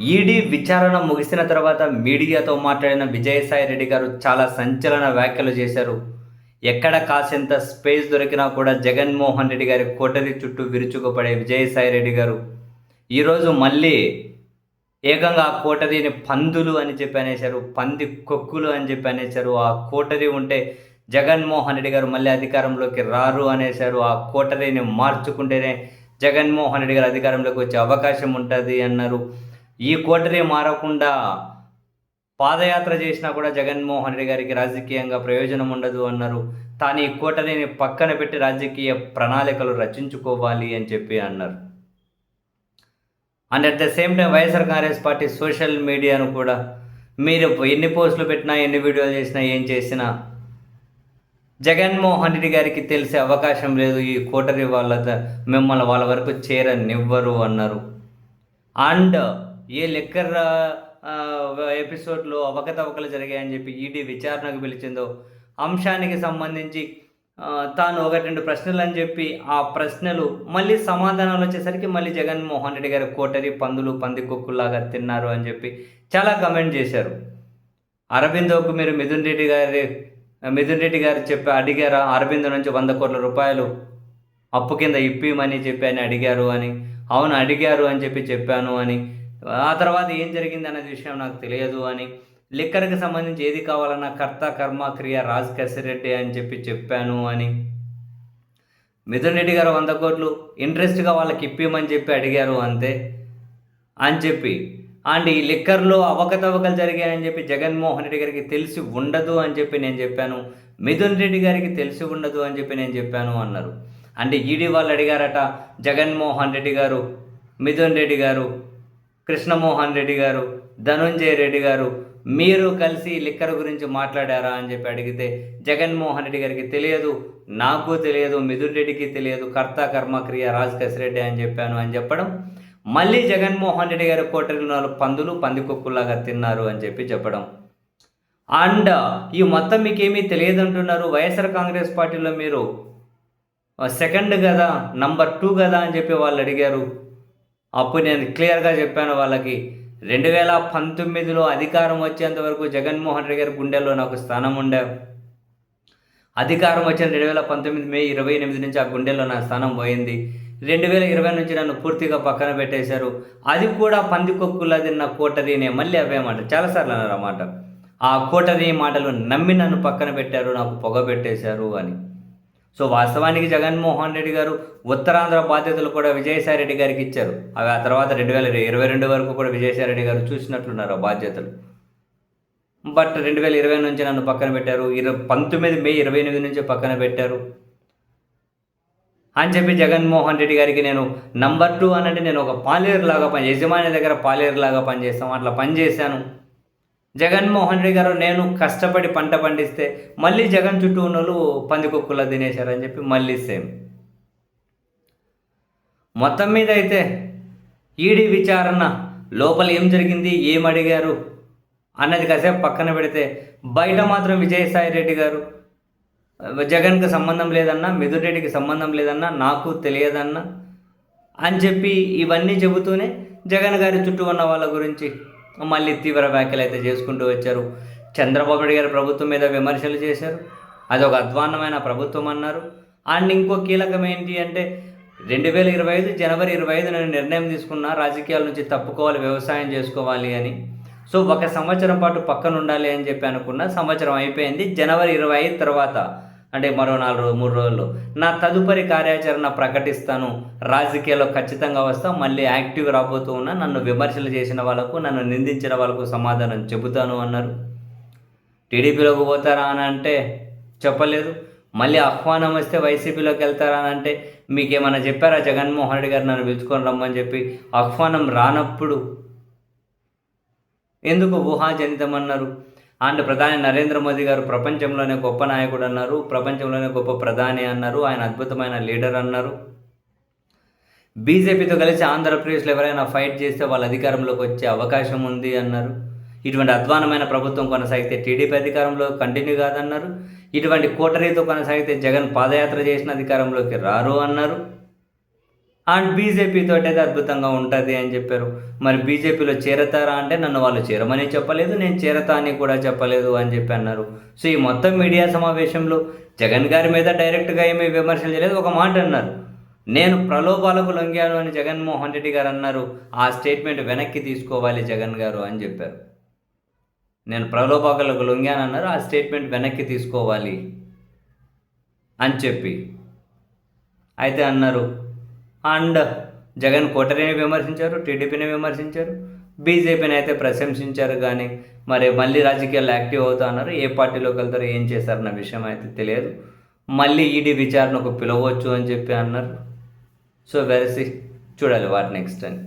ED విచారణ ముగిసిన తర్వాత మీడియాతో మాట్లాడిన విజయసాయి రెడ్డి గారు చాలా సంచలన వ్యాఖ్యలు చేశారు. ఎక్కడ కాసింత స్పేస్ దొరికినా కూడా జగన్మోహన్ రెడ్డి గారి కోటరి చుట్టూ విరుచుకుపడే విజయసాయి రెడ్డి గారు ఈరోజు మళ్ళీ ఏకంగా ఆ కోటరిని పందులు అని చెప్పి అనేశారు పంది కొక్కులు అని చెప్పి అనేశారు. ఆ కోటరి ఉంటే జగన్మోహన్ రెడ్డి గారు మళ్ళీ అధికారంలోకి రారు అనేశారు. ఆ కోటరీని మార్చుకుంటేనే జగన్మోహన్ రెడ్డి గారు అధికారంలోకి వచ్చే అవకాశం ఉంటుంది అన్నారు. ఈ కోటరీ మారకుండా పాదయాత్ర చేసినా కూడా జగన్మోహన్ రెడ్డి గారికి రాజకీయంగా ప్రయోజనం ఉండదు అన్నారు. తాను ఈ కోటరీని పక్కన పెట్టి రాజకీయ ప్రణాళికలు రచించుకోవాలి అని చెప్పి అన్నారు. And at the same time YSR Congress Party social మీడియాను కూడా మీరు ఎన్ని పోస్టులు పెట్టినా ఎన్ని వీడియోలు చేసినా ఏం చేసినా జగన్మోహన్ రెడ్డి గారికి తెలిసే అవకాశం లేదు. ఈ కోటరీ వాళ్ళ మిమ్మల్ని వాళ్ళ వరకు చేరనివ్వరు అన్నారు. అండ్ ఏ లెక్కర్ ఎపిసోడ్లో అవకతవకలు జరిగాయని చెప్పి ఈడీ విచారణకు పిలిచిందో అంశానికి సంబంధించి తాను ఒకటి రెండు ప్రశ్నలు అని చెప్పి ఆ ప్రశ్నలు మళ్ళీ సమాధానాలు వచ్చేసరికి మళ్ళీ జగన్మోహన్ రెడ్డి గారు కోటరి పందులు పంది కుక్కుల్లాగా తిన్నారు అని చెప్పి చాలా కమెంట్ చేశారు. అరబిందోకు మీరు మిథున్ రెడ్డి గారి మిథున్ రెడ్డి గారు చెప్పి అడిగారా అరబిందో నుంచి వంద కోట్ల రూపాయలు? అప్పు కింద ఇప్పిమని చెప్పి అని అడిగారు అని. అవును అడిగారు అని చెప్పి చెప్పాను అని. ఆ తర్వాత ఏం జరిగింది అనే విషయం నాకు తెలియదు అని లిక్కర్కి సంబంధించి ఏది కావాలన్నా కర్త కర్మ క్రియ రాజ్ కసిరెడ్డి అని చెప్పి చెప్పాను అని. మిథున్ రెడ్డి గారు వంద కోట్లు ఇంట్రెస్ట్గా వాళ్ళకి ఇప్పిమని చెప్పి అడిగారు అంతే అని చెప్పి. అండ్ ఈ లిక్కర్లో అవకతవకలు జరిగాయని చెప్పి జగన్మోహన్ రెడ్డి గారికి తెలిసి ఉండదు అని చెప్పి నేను చెప్పాను. మిథున్ రెడ్డి గారికి తెలిసి ఉండదు అని చెప్పి నేను చెప్పాను అన్నారు. అంటే ఈడీ వాళ్ళు అడిగారట జగన్మోహన్ రెడ్డి గారు మిథున్ రెడ్డి గారు కృష్ణమోహన్ రెడ్డి గారు ధనుంజయ రెడ్డి గారు మీరు కలిసి లిక్కర్ గురించి మాట్లాడారా అని చెప్పి అడిగితే జగన్మోహన్ రెడ్డి గారికి తెలియదు నాకు తెలియదు మిథున్ రెడ్డికి తెలియదు కర్త కర్మక్రియ రాజ్ కసిరెడ్డి అని చెప్పాను అని చెప్పడం మళ్ళీ జగన్మోహన్ రెడ్డి గారి కోటరిలో పందులు పందికొక్కులాగా తిన్నారు అని చెప్పి చెప్పడం. అండ్ ఈ మొత్తం మీకేమీ తెలియదు అంటున్నారు వైఎస్ఆర్ కాంగ్రెస్ పార్టీలో మీరు సెకండ్ కదా నంబర్ టూ కదా అని చెప్పి వాళ్ళు అడిగారు. అప్పుడు నేను క్లియర్గా చెప్పాను వాళ్ళకి రెండు వేల పంతొమ్మిదిలో అధికారం వచ్చేంత వరకు జగన్మోహన్ రెడ్డి గారి గుండెల్లో నాకు స్థానం ఉండే. అధికారం వచ్చిన రెండు వేల పంతొమ్మిది మే ఇరవై ఎనిమిది నుంచి ఆ గుండెల్లో నా స్థానం పోయింది. రెండు వేల ఇరవై నుంచి నన్ను పూర్తిగా పక్కన పెట్టేశారు. అది కూడా పందికొక్కులా తిన్న కోటరీనే మళ్ళీ అవే మాట. చాలాసార్లు అన్నారు అన్నమాట ఆ కోటరీ మాటలు నమ్మి నన్ను పక్కన పెట్టారు నాకు పొగ పెట్టేశారు అని. సో వాస్తవానికి జగన్మోహన్ రెడ్డి గారు ఉత్తరాంధ్ర బాధ్యతలు కూడా విజయసాయి రెడ్డి గారికి ఇచ్చారు. అవి ఆ తర్వాత రెండు వేల ఇరవై రెండు వరకు కూడా విజయసాయి రెడ్డి గారు చూసినట్లున్నారు ఆ బాధ్యతలు. బట్ రెండు వేల ఇరవై నుంచి నన్ను పక్కన పెట్టారు. ఇరవై పంతొమ్మిది మే ఇరవై ఎనిమిది నుంచి పక్కన పెట్టారు. అని చెప్పి జగన్మోహన్ రెడ్డి గారికి నేను నంబర్ టూ అనంటే నేను ఒక పాలేరు లాగా పని యజమాని దగ్గర పాలేరు లాగా పనిచేస్తాం. అట్లా పనిచేశాను. జగన్మోహన్ రెడ్డి గారు నేను కష్టపడి పంట పండిస్తే మళ్ళీ జగన్ చుట్టూ ఉన్న వాళ్ళు పందికొక్కులా తినేశారని చెప్పి మళ్ళీ సేమ్ మొత్తం మీద అయితే ఈడీ విచారణ. లోపల ఏం జరిగింది ఏం అడిగారు అన్నది కాసేపు పక్కన పెడితే బయట మాత్రం విజయసాయి రెడ్డి గారు జగన్కి సంబంధం లేదన్నా మిథున్ రెడ్డికి సంబంధం లేదన్నా నాకు తెలియదన్నా అని చెప్పి ఇవన్నీ చెబుతూనే జగన్ గారి చుట్టూ ఉన్న వాళ్ళ గురించి మళ్ళీ తీవ్ర వ్యాఖ్యలు అయితే చేసుకుంటూ వచ్చారు. చంద్రబాబు నాయుడు గారి ప్రభుత్వం మీద విమర్శలు చేశారు. అది ఒక అధ్వాన్నమైన ప్రభుత్వం అన్నారు. అండ్ ఇంకో కీలకం ఏంటి అంటే రెండు వేల ఇరవై ఐదు జనవరి ఇరవై ఐదు నేను నిర్ణయం తీసుకున్నా రాజకీయాల నుంచి తప్పుకోవాలి వ్యవసాయం చేసుకోవాలి అని. సో ఒక సంవత్సరం పాటు పక్కన ఉండాలి అని చెప్పి అనుకున్న సంవత్సరం అయిపోయింది. జనవరి ఇరవై ఐదు తర్వాత అంటే మరో నాలుగు రోజు మూడు రోజుల్లో. నా తదుపరి కార్యాచరణ ప్రకటిస్తాను. రాజకీయాల్లో ఖచ్చితంగా వస్తా మళ్ళీ యాక్టివ్ రాబోతూ ఉన్నా నన్ను విమర్శలు చేసిన వాళ్ళకు నన్ను నిందించిన వాళ్ళకు సమాధానం చెబుతాను అన్నారు. టీడీపీలోకి పోతారా అని అంటే చెప్పలేదు. మళ్ళీ ఆహ్వానం వస్తే వైసీపీలోకి వెళ్తారా అని అంటే మీకేమైనా చెప్పారా? జగన్మోహన్ రెడ్డి గారు నన్ను పిలుచుకొని రమ్మని చెప్పి ఆహ్వానం రానప్పుడు ఎందుకు ఊహాజనితం అన్నారు అండ్ ప్రధాని నరేంద్ర మోదీ గారు ప్రపంచంలోనే గొప్ప నాయకుడు అన్నారు ప్రపంచంలోనే గొప్ప ప్రధాని అన్నారు ఆయన అద్భుతమైన లీడర్ అన్నారు. బీజేపీతో కలిసి ఆంధ్రప్రదేశ్లో ఎవరైనా ఫైట్ చేస్తే వాళ్ళ అధికారంలోకి వచ్చే అవకాశం ఉంది అన్నారు. ఇటువంటి అధ్వానమైన ప్రభుత్వం కొనసాగితే టీడీపీ అధికారంలో కంటిన్యూ కాదన్నారు. ఇటువంటి కోటరీతో కొనసాగితే జగన్ పాదయాత్ర చేసిన అధికారంలోకి రారు అన్నారు. అండ్ బీజేపీతో అయితే అద్భుతంగా ఉంటుంది అని చెప్పారు. మరి బీజేపీలో చేరతారా అంటే నన్ను వాళ్ళు చేరమని చెప్పలేదు నేను చేరతా అని కూడా చెప్పలేదు అని చెప్పి అన్నారు. సో ఈ మొత్తం మీడియా సమావేశంలో జగన్ గారి మీద డైరెక్ట్గా ఏమీ విమర్శలు చేయలేదు ఒక మాట అన్నారు. నేను ప్రలోభాలకు లొంగాను అని జగన్మోహన్ రెడ్డి గారు అన్నారు. ఆ స్టేట్మెంట్ వెనక్కి తీసుకోవాలి జగన్ గారు అని చెప్పారు. నేను ప్రలోభాలకు లొంగాను అన్నారు ఆ స్టేట్మెంట్ వెనక్కి తీసుకోవాలి అని చెప్పి. అయితే అన్నారు అండ్ జగన్ కోటరీని విమర్శించారు టీడీపీని విమర్శించారు బీజేపీని అయితే ప్రశంసించారు కానీ మరి మళ్ళీ రాజకీయాలు యాక్టివ్ అవుతా అన్నారు. ఏ పార్టీలోకి వెళ్తారో ఏం చేశారన్న విషయం అయితే తెలియదు. మళ్ళీ ఈడీ విచారణకు పిలవచ్చు అని చెప్పి అన్నారు. సో వెరసి చూడాలి వాట్ నెక్స్ట్ అని.